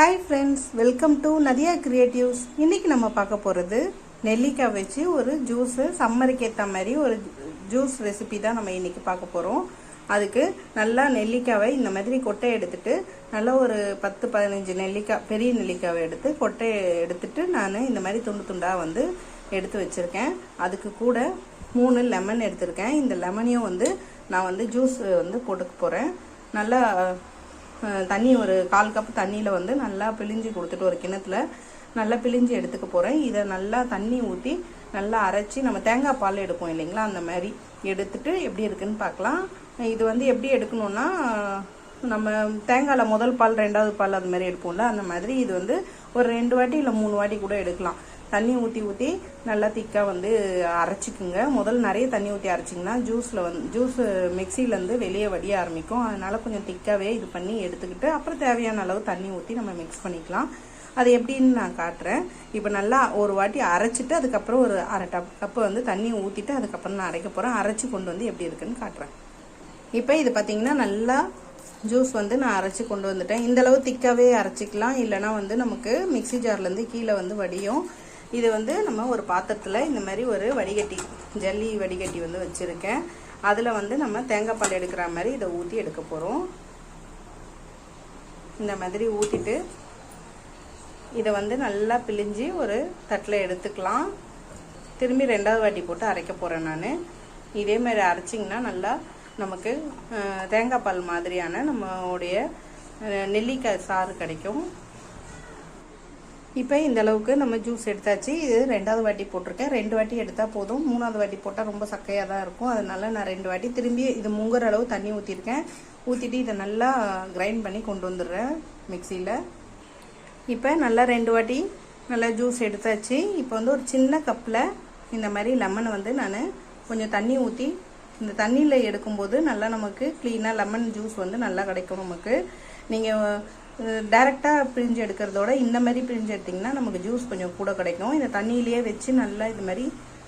Hi friends welcome to Nadiya creatives இன்றைக்கி நம்ம பார்க்க போகிறது நெல்லிக்காய் வச்சு ஒரு ஜூஸு சம்மருக்கு ஏற்ற மாதிரி ஒரு ஜூஸ் ரெசிபி தான் நம்ம இன்னைக்கு பார்க்க போகிறோம் அதுக்கு நல்லா நெல்லிக்காவை இந்த மாதிரி கொட்டை எடுத்துட்டு நல்லா ஒரு பத்து பதினஞ்சு நெல்லிக்காய் பெரிய நெல்லிக்காவை எடுத்து கொட்டையை எடுத்துட்டு நான் இந்த மாதிரி துண்டு துண்டாக வந்து எடுத்து வச்சுருக்கேன். அதுக்கு கூட மூணு லெமன் எடுத்திருக்கேன். இந்த லெமனையும் வந்து நான் வந்து ஜூஸ் வந்து போட்டுக்க போகிறேன் நல்லா தண்ணி ஒரு கால் கப் தண்ணியில் வந்து நல்லா பிழிஞ்சு கொடுத்துட்டு ஒரு கிணத்துல நல்லா பிழிஞ்சு எடுத்துக்க போகிறேன் இதை நல்லா தண்ணி ஊற்றி நல்லா அரைச்சி நம்ம தேங்காய் பால் எடுப்போம் இல்லைங்களா? அந்த மாதிரி எடுத்துட்டு எப்படி இருக்குன்னு பார்க்கலாம். இது வந்து எப்படி எடுக்கணும்னா நம்ம தேங்காயில் முதல் பால் ரெண்டாவது பால் அது மாதிரி எடுப்போம்ல? அந்த மாதிரி இது வந்து ஒரு ரெண்டு வாட்டி இல்லை மூணு வாட்டி கூட எடுக்கலாம். தண்ணி ஊற்றி ஊற்றி நல்லா திக்காக வந்து அரைச்சிக்குங்க. முதல் நிறைய தண்ணி ஊற்றி அரைச்சிங்கன்னா ஜூஸில் வந்து ஜூஸ் மிக்சியிலேருந்து வெளியே வடிய ஆரம்பிக்கும். அதனால் கொஞ்சம் திக்காகவே இது பண்ணி எடுத்துக்கிட்டு அப்புறம் தேவையான அளவு தண்ணி ஊற்றி நம்ம மிக்ஸ் பண்ணிக்கலாம். அது எப்படின்னு நான் காட்டுறேன். இப்போ நல்லா ஒரு வாட்டி அரைச்சிட்டு அதுக்கப்புறம் ஒரு அரை டப் கப்பு வந்து தண்ணி ஊற்றிட்டு அதுக்கப்புறம் நான் அரைக்க போகிறேன் அரைச்சி கொண்டு வந்து எப்படி இருக்குன்னு காட்டுறேன். இப்போ இது பார்த்தீங்கன்னா நல்லா ஜூஸ் வந்து நான் அரைச்சி கொண்டு வந்துட்டேன். இந்த அளவு திக்காவே அரைச்சிக்கலாம். இல்லைனா வந்து நமக்கு மிக்ஸி ஜார்லேருந்து கீழே வந்து வடியும். இது வந்து நம்ம ஒரு பாத்திரத்தில் இந்த மாதிரி ஒரு வடிகட்டி ஜல்லி வடிகட்டி வந்து வச்சுருக்கேன். அதில் வந்து நம்ம தேங்காய் பால் எடுக்கிற மாதிரி இதை ஊற்றி எடுக்க போகிறோம் இந்த மாதிரி ஊற்றிட்டு இதை வந்து நல்லா பிழிஞ்சு ஒரு தட்டில் எடுத்துக்கலாம். திரும்பி ரெண்டாவது வாட்டி போட்டு அரைக்க போகிறேன் நான். இதே மாதிரி அரைச்சிங்கன்னா நல்லா நமக்கு தேங்காய் பால் மாதிரியான நம்மளுடைய நெல்லிக்காய் சாறு கிடைக்கும். இப்போ இந்த அளவுக்கு நம்ம ஜூஸ் எடுத்தாச்சு. இது ரெண்டாவது வாட்டி போட்டிருக்கேன். ரெண்டு வாட்டி எடுத்தால் போதும். மூணாவது வாட்டி போட்டால் ரொம்ப சக்கையாக தான் இருக்கும். அதனால நான் ரெண்டு வாட்டி திரும்பி இது மூங்குற அளவு தண்ணி ஊற்றிருக்கேன் ஊற்றிட்டு இதை நல்லா கிரைண்ட் பண்ணி கொண்டு வந்துடுறேன் மிக்சியில். இப்போ நல்லா ரெண்டு வாட்டி நல்லா ஜூஸ் எடுத்தாச்சு. இப்போ வந்து ஒரு சின்ன கப்பில் இந்த மாதிரி லெமன் வந்து நான் கொஞ்சம் தண்ணி ஊற்றி இந்த தண்ணியில் எடுக்கும்போது நல்லா நமக்கு க்ளீனாக லெமன் ஜூஸ் வந்து நல்லா கிடைக்கும் நமக்கு. நீங்கள் டைரெக்டாக பிரிஞ்சு எடுக்கிறதோட இந்த மாதிரி பிரிஞ்சு எடுத்திங்கன்னா நமக்கு ஜூஸ் கொஞ்சம் கூட கிடைக்கும். இந்த தண்ணியிலேயே வச்சு நல்லா இது மாதிரி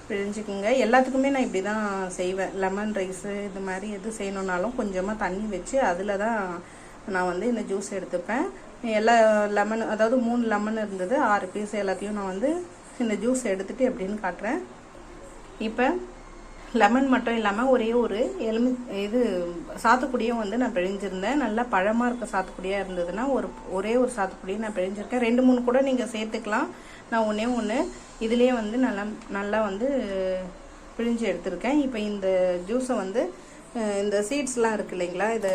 பிழிஞ்சுக்குங்க எல்லாத்துக்குமே நான் இப்படி தான் செய்வேன். லெமன் ரைஸு இது மாதிரி எது செய்யணுன்னாலும் கொஞ்சமாக தண்ணி வச்சு அதில் தான் நான் வந்து இந்த ஜூஸ் எடுத்துப்பேன். எல்லா லெமன் அதாவது மூணு லெமன் இருந்தது ஆறு பீஸ் எல்லாத்தையும் நான் வந்து இந்த ஜூஸ் எடுத்துகிட்டு எப்படின்னு காட்டுறேன். இப்போ லெமன் மட்டும் இல்லாமல் ஒரே ஒரு எலுமி இது சாத்துக்குடியும் வந்து நான் பிழிஞ்சிருந்தேன். நல்லா பழமாக இருக்க சாத்துக்குடியாக இருந்ததுன்னா ஒரு ஒரே ஒரு சாத்துக்குடியும் நான் பிழிஞ்சிருக்கேன். ரெண்டு மூணு கூட நீங்கள் சேர்த்துக்கலாம். நான் ஒன்றே ஒன்று இதுலேயே வந்து நல்லா நல்லா வந்து பிழிஞ்சு எடுத்திருக்கேன். இப்போ இந்த ஜூஸை வந்து இந்த சீட்ஸ்லாம் இருக்கு இல்லைங்களா? இதை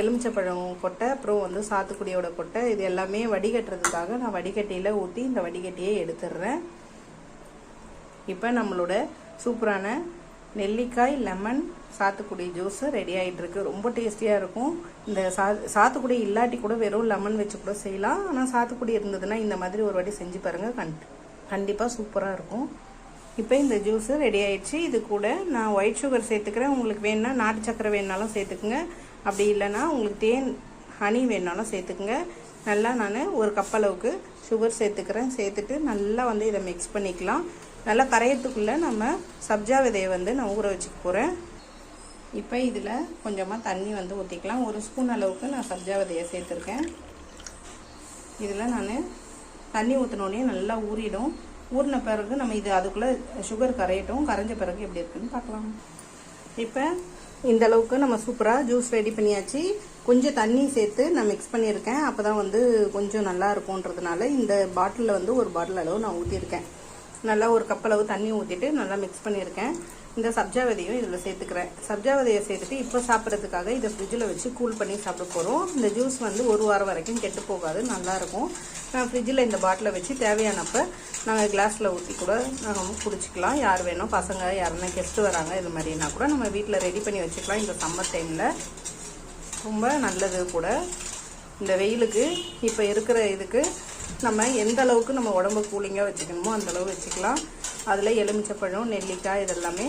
எலுமிச்சப்பழம் கொட்டை அப்புறம் வந்து சாத்துக்குடியோட கொட்டை இது எல்லாமே வடிகட்டுறதுக்காக நான் வடிகட்டியில் ஊற்றி இந்த வடிகட்டியை எடுத்துடுறேன் இப்போ நம்மளோட சூப்பரான நெல்லிக்காய் லெமன் சாத்துக்குடி ஜூஸ் ரெடி ஆகிட்டு இருக்கு ரொம்ப டேஸ்டியாக இருக்கும். இந்த சா சாத்துக்குடி இல்லாட்டி கூட வெறும் லெமன் வச்சு கூட செய்யலாம். ஆனால் சாத்துக்குடி இருந்ததுன்னா இந்த மாதிரி ஒரு வாட்டி செஞ்சு பாருங்கள் கண் கண்டிப்பாக சூப்பராக இருக்கும். இப்போ இந்த ஜூஸு ரெடி ஆயிடுச்சு. இது கூட நான் ஒயிட் சுகர் சேர்த்துக்கிறேன். உங்களுக்கு வேணும்னா நாட்டு சக்கரை வேணுனாலும் சேர்த்துக்குங்க. அப்படி இல்லைன்னா உங்களுக்கு தேன் ஹனி வேணுனாலும் சேர்த்துக்குங்க. நல்லா நான் ஒரு கப் அளவுக்கு சுகர் சேர்த்துக்கிறேன். சேர்த்துட்டு நல்லா வந்து இதை மிக்ஸ் பண்ணிக்கலாம். நல்லா கரையத்துக்குள்ளே நம்ம சப்ஜா விதையை வந்து நான் ஊற வச்சுக்க போகிறேன் இப்போ இதில் கொஞ்சமாக தண்ணி வந்து ஊற்றிக்கலாம் ஒரு ஸ்பூன் அளவுக்கு நான் சப்ஜா விதையை சேர்த்துருக்கேன். இதில் நான் தண்ணி ஊற்றினோடனே நல்லா ஊறிடும். ஊறின பிறகு நம்ம இது அதுக்குள்ளே சுகர் கரையட்டும். கரைஞ்ச பிறகு எப்படி இருக்குன்னு பார்க்கலாம். இப்போ இந்த அளவுக்கு நம்ம சூப்பராக ஜூஸ் ரெடி பண்ணியாச்சு. கொஞ்சம் தண்ணி சேர்த்து நான் மிக்ஸ் பண்ணியிருக்கேன். அப்போ தான் வந்து கொஞ்சம் நல்லா இருக்கும்ன்றதுனால இந்த பாட்டிலில் வந்து ஒரு பாட்டில் அளவு நான் ஊற்றிருக்கேன் நல்லா ஒரு கப் அளவு தண்ணி ஊற்றிட்டு நல்லா மிக்ஸ் பண்ணியிருக்கேன். இந்த சப்ஜா விதையும் இதில் சேர்த்துக்கிறேன். சப்ஜா விதையை சேர்த்துட்டு இப்போ சாப்பிட்றதுக்காக இதை ஃப்ரிட்ஜில் வச்சு கூல் பண்ணி சாப்பிட போகிறோம் இந்த ஜூஸ் வந்து ஒரு வாரம் வரைக்கும் கெட்டு போகாது நல்லாயிருக்கும் நான் ஃப்ரிட்ஜில் இந்த பாட்டிலை வச்சு தேவையானப்போ நாங்கள் கிளாஸில் ஊற்றி கூட நாங்கள் குடிச்சிக்கலாம். யார் வேணும் பசங்க யாருன்னா கெஸ்ட்டு வராங்க இது மாதிரினா கூட நம்ம வீட்டில் ரெடி பண்ணி வச்சுக்கலாம் இந்த சம்மர் டைமில் ரொம்ப நல்லது கூட. இந்த வெயிலுக்கு இப்போ இருக்கிற இதுக்கு நம்ம எந்த அளவுக்கு நம்ம உடம்பு கூலிங்காக வச்சுக்கணுமோ அந்தளவு வச்சுக்கலாம். அதில் எலுமிச்சப்பழம் நெல்லிக்காய் இதெல்லாமே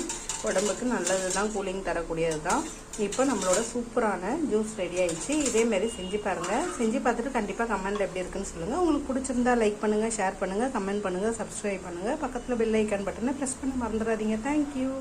உடம்புக்கு நல்லது தான் கூலிங் தரக்கூடியது தான் இப்போ நம்மளோட சூப்பரான ஜூஸ் ரெடி ஆயிடுச்சு. இதேமாரி செஞ்சு பாருங்கள் செஞ்சு பார்த்துட்டு கண்டிப்பாக கமெண்ட் எப்படி இருக்குன்னு சொல்லுங்கள் உங்களுக்கு பிடிச்சிருந்தா லைக் பண்ணுங்கள் ஷேர் பண்ணுங்கள் கமெண்ட் பண்ணுங்கள் சப்ஸ்கிரைப் பண்ணுங்கள் பக்கத்தில் பெல் ஐக்கான் பட்டனை ப்ரெஸ் பண்ண மறந்துடாதீங்க. தேங்க்யூ